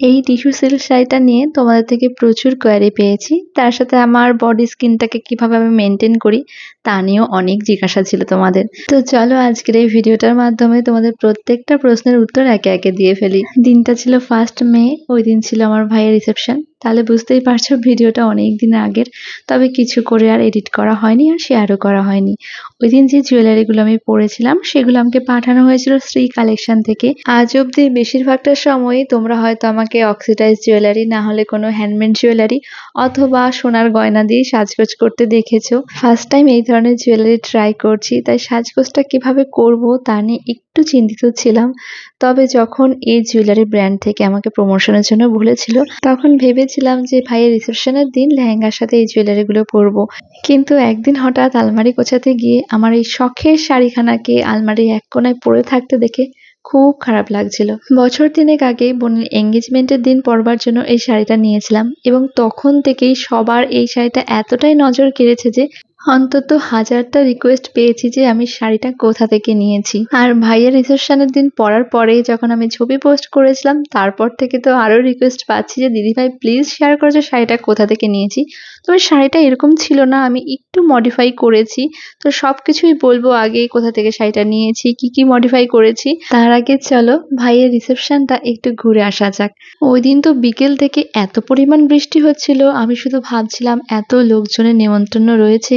এই tissue silk শাড়িটা নিয়ে তোমাদের থেকে প্রচুর কোয়ারি পেয়েছি। তার সাথে আমার বডি স্কিনটাকে কীভাবে আমি মেনটেন করি, তা নিয়েও অনেক জিজ্ঞাসা ছিল তোমাদের। তো চলো আজকের এই ভিডিওটার মাধ্যমে তোমাদের প্রত্যেকটা প্রশ্নের উত্তর একে একে দিয়ে ফেলি। দিনটা ছিল ফার্স্ট মে ওই দিন ছিল আমার ভাইয়ের রিসেপশন তাহলে বুঝতেই পারছ ভিডিওটা অনেক দিন আগের। তবে কিছু করে আর এডিট করা হয়নি আর শেয়ারও করা হয়নি। ওই দিন যে জুয়েলারিগুলো আমি পরেছিলাম, সেগুলো আমাকে পাঠানো হয়েছিল শ্রী কালেকশন থেকে। আজ অব্দি বেশিরভাগটা সময়ই তোমরা হয়তো আমাকে অক্সিডাইজ জুয়েলারি না হলে কোনো হ্যান্ডমেড জুয়েলারি অথবা সোনার গয়না দিয়ে সাজগোজ করতে দেখেছ। ফার্স্ট টাইম এই ধরনের জুয়েলারি ট্রাই করছি, তাই সাজগোজটা কীভাবে করব তা নিয়ে একটু চিন্তিত ছিলাম। তবে যখন এই জুয়েলারি ব্র্যান্ড থেকে আমাকে প্রমোশনের জন্য বলেছিল, তখন ভেবেছিলাম যে ভাইয়ের রিসেপশনের দিন লেহেঙ্গার সাথে এই জুয়েলারিগুলো পরবো। কিন্তু একদিন হঠাৎ আলমারি গোছাতে গিয়ে আমার এই শখের শাড়িখানাকে আলমারি এক কোনায় পরে থাকতে দেখে খুব খারাপ লাগছিল। বছর তিনেক আগে বোনের এঙ্গেজমেন্টের দিন পরবার জন্য এই শাড়িটা নিয়েছিলাম এবং তখন থেকেই সবার এই শাড়িটা এতটাই নজর কেড়েছে যে অন্তত হাজারটা রিকোয়েস্ট পেয়েছি যে আমি শাড়িটা কোথা থেকে নিয়েছি। আর ভাইয়ের রিসেপশনের দিন পরার পরে যখন আমি ছবি পোস্ট করেছিলাম, তারপর থেকে তো আরও রিকোয়েস্ট পাচ্ছি যে, দিদি ভাই প্লিজ শেয়ার করো যে শাড়িটা কোথা থেকে নিয়েছি। তবে শাড়িটা এরকম ছিল না, আমি একটু মডিফাই করেছি। তো সব কিছুই বলব আগে কোথা থেকে শাড়িটা নিয়েছি, কি কি মডিফাই করেছি। তার আগে চলো, ভাইয়ের রিসেপশনটা একটু ঘুরে আসা যাক। ওই দিন তো বিকেল থেকে এত পরিমাণ বৃষ্টি হচ্ছিল, আমি শুধু ভাবছিলাম এত লোকজনের নেমন্তন্ন রয়েছে।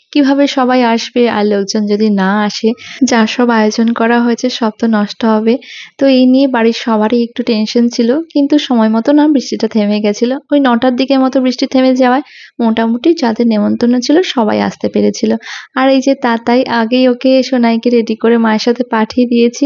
কীভাবে সবাই আসবে আর লোকজন যদি না আসে, যা সব আয়োজন করা হয়েছে সব তো নষ্ট হবে। তো এই নিয়ে বাড়ির সবারই একটু টেনশন ছিল, কিন্তু সময় মতো না বৃষ্টিটা থেমে গেছিল। ওই নটার দিকে মতো বৃষ্টি থেমে যাওয়ায় মোটামুটি যাদের নেমন্তন্ন ছিল সবাই আসতে পেরেছিল। আর এই যে তাতাই, আগেই ওকে সোনাইকে রেডি করে মায়ের সাথে পাঠিয়ে দিয়েছি।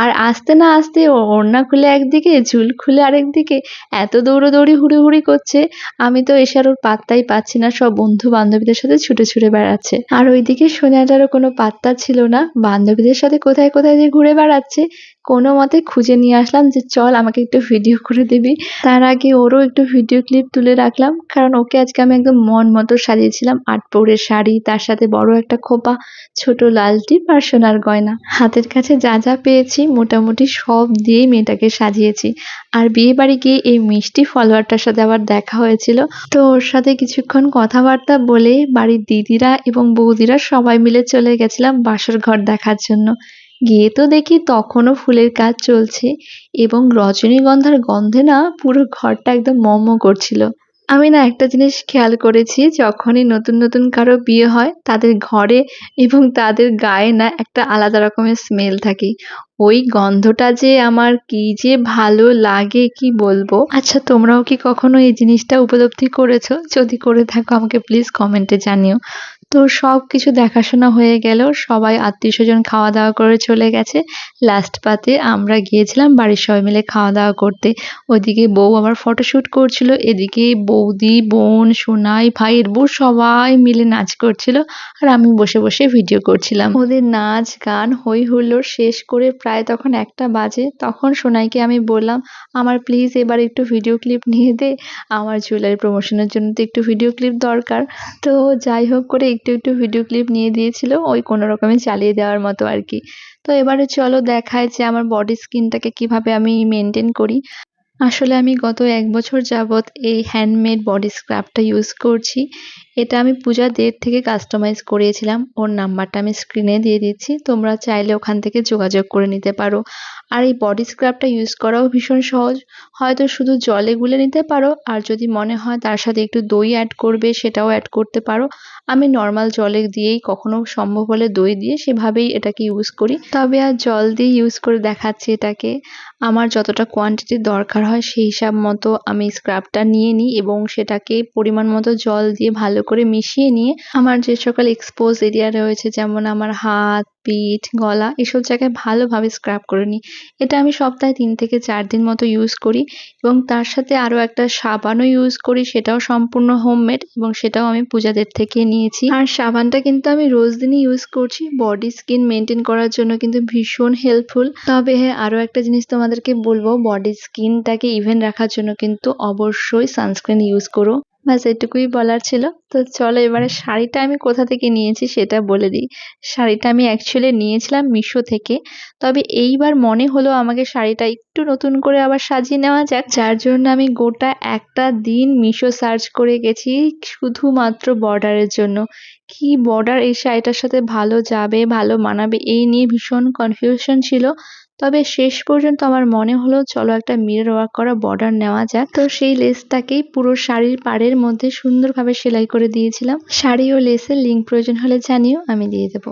আর আসতে না আসতে ওড়না খুলে একদিকে, ঝুল খুলে আরেক দিকে এত দৌড়োদৌড়ি হুড়োহুড়ি করছে। আমি তো এসে আর ওর পাত্তাই পাচ্ছি না, সব বন্ধু বান্ধবীদের সাথে ছুটে ছুটে বেড়াচ্ছে। আর ওইদিকে সোনাটারও কোনো পাত্তা ছিল না। বান্ধবীদের সাথে কোথায় কোথায় যে ঘুরে বেড়াচ্ছে, কোনো মতে খুঁজে নিয়ে আসলাম যে, চল আমাকে একটু ভিডিও করে দিবি। তার আগে ওরও একটু ভিডিও ক্লিপ তুলে রাখলাম। কারণ ওকে আজকে আমি একদম মন মতো সাজিয়েছিলাম। আটপৌরের শাড়ি, তার সাথে বড় একটা খোপা, ছোট লাল টিপ আর সোনার গয়না। হাতের কাছে যা যা পেয়েছি, মোটামুটি সব দিয়েই মেয়েটাকে সাজিয়েছি। আর বিয়ে বাড়ি গিয়ে এই মিষ্টি ফলোয়ারটার সাথে আবার দেখা হয়েছিল। তো ওর সাথে কিছুক্ষণ কথাবার্তা বলে বাড়ির দিদিরা এবং বৌদিরা সবাই মিলে চলে গেছিলাম বাসর ঘর দেখার জন্য। গিয়ে তো দেখি তখনও ফুলের কাজ চলছে এবং রজনীগন্ধার গন্ধে না পুরো ঘরটা একদম মম করছিল। আমি না একটা জিনিস খেয়াল করেছি, যখনই নতুন নতুন কারও বিয়ে হয়, তাদের ঘরে এবং তাদের গায়ে না একটা আলাদা রকমের স্মেল থাকে। ওই গন্ধটা যে আমার কি যে ভালো লাগে, কি বলব? আচ্ছা তোমরাও কি কখনো এই জিনিসটা উপলব্ধি করেছ? যদি করে থাকো, আমাকে প্লিজ কমেন্টে জানিও। তো সব কিছু দেখাশোনা হয়ে গেল, সবাই আত্মীয় স্বজন খাওয়া দাওয়া করে চলে গেছে। লাস্ট পাতে আমরা গিয়েছিলাম বাড়ির সবাই মিলে খাওয়া দাওয়া করতে। ওইদিকে বউ আবার ফটোশ্যুট করছিল, এদিকে বৌদি, বোন, সোনাই, ভাইয়ের বউ সবাই মিলে নাচ করছিল। আর আমি বসে বসে ভিডিও করছিলাম। ওদের নাচ গান হই হুল্লোড় শেষ করে প্রায় তখন একটা বাজে, তখন সোনাইকে আমি বললাম, আমার প্লিজ এবার একটু ভিডিও ক্লিপ নিয়ে দে, আমার জুয়েলারি প্রমোশনের জন্য তো একটু ভিডিও ক্লিপ দরকার। তো যাই হোক করে একটু একটু ভিডিও ক্লিপ নিয়ে দিয়েছিল, ওই কোনো রকমে চালিয়ে দেওয়ার মতো আর কি। তো এবারে চলো দেখায় যে আমার বডি স্কিনটাকে কীভাবে আমি মেনটেন করি। আসলে আমি গত এক বছর যাবৎ এই হ্যান্ডমেড বডি স্ক্রাবটা ইউজ করছি। এটা আমি পূজা দের থেকে কাস্টমাইজ করিয়েছিলাম। ওর নাম্বারটা আমি স্ক্রিনে দিয়ে দিচ্ছি। তোমরা চাইলে ওখান থেকে যোগাযোগ করে নিতে পারো। আর এই বডি স্ক্রাবটা ইউজ করাও ভীষণ সহজ। হয়তো শুধু জলে গুলে নিতে পারো, আর যদি মনে হয় তার সাথে একটু দই অ্যাড করবে, সেটাও অ্যাড করতে পারো। আমি নর্মাল জলে দিয়েই কখনো সম্ভব হলে দই দিয়ে সেভাবেই এটাকে ইউজ করি। তবে আর জল দিয়ে ইউজ করে দেখাচ্ছি এটাকে। আমার যতটা কোয়ান্টিটির দরকার হয় সেই হিসাব মতো আমি স্ক্রাবটা নিয়ে নিই এবং সেটাকে পরিমাণ মতো জল দিয়ে ভালো করে মিশিয়ে নিয়ে আমার যে সকল এক্সপোজ এরিয়া রয়েছে, যেমন আমার হাত, পিঠ, গলা, এসব জায়গায় ভালোভাবে স্ক্রাব করে নিই। এটা আমি সপ্তাহে তিন থেকে চার দিন মতো ইউজ করি এবং তার সাথে আরও একটা সাবানও ইউজ করি, সেটাও সম্পূর্ণ হোমমেড এবং সেটাও আমি পূজাদের থেকে নিয়েছি। আর সাবানটা কিন্তু আমি রোজ দিনই ইউজ করছি। বডি স্কিন মেনটেন করার জন্য কিন্তু ভীষণ হেল্পফুল তবে হ্যাঁ আরও একটা জিনিস তোমাদেরকে বলব বডি স্কিনটাকে ইভেন রাখার জন্য কিন্তু অবশ্যই সানস্ক্রিন ইউজ করো। ব্যাস, এটুকুই বলার ছিল। তো চলো এবারে শাড়িটা আমি কোথা থেকে নিয়েছি সেটা বলে দিই। শাড়িটা আমি অ্যাকচুয়ালি নিয়েছিলাম মিশো থেকে। তবে এইবার মনে হলো আমাকে শাড়িটা একটু নতুন করে আবার সাজিয়ে নেওয়া যাক। যার জন্য আমি গোটা একটা দিন মিশো সার্চ করে গেছি শুধুমাত্র বর্ডারের জন্য। কি বর্ডার এই শাড়িটার সাথে ভালো যাবে, ভালো মানাবে এই নিয়ে ভীষণ কনফিউশন ছিল। তবে শেষ পর্যন্ত আমার মনে হলো, চলো একটা মিরর ওয়ার্ক করা বর্ডার নেওয়া যাক। তো সেই লেসটাকেই পুরো শাড়ির পাড়ের মধ্যে সুন্দরভাবে সেলাই করে দিয়েছিলাম। শাড়ি ও লেসের লিঙ্ক প্রয়োজন হলে জানিও, আমি দিয়ে দেবো।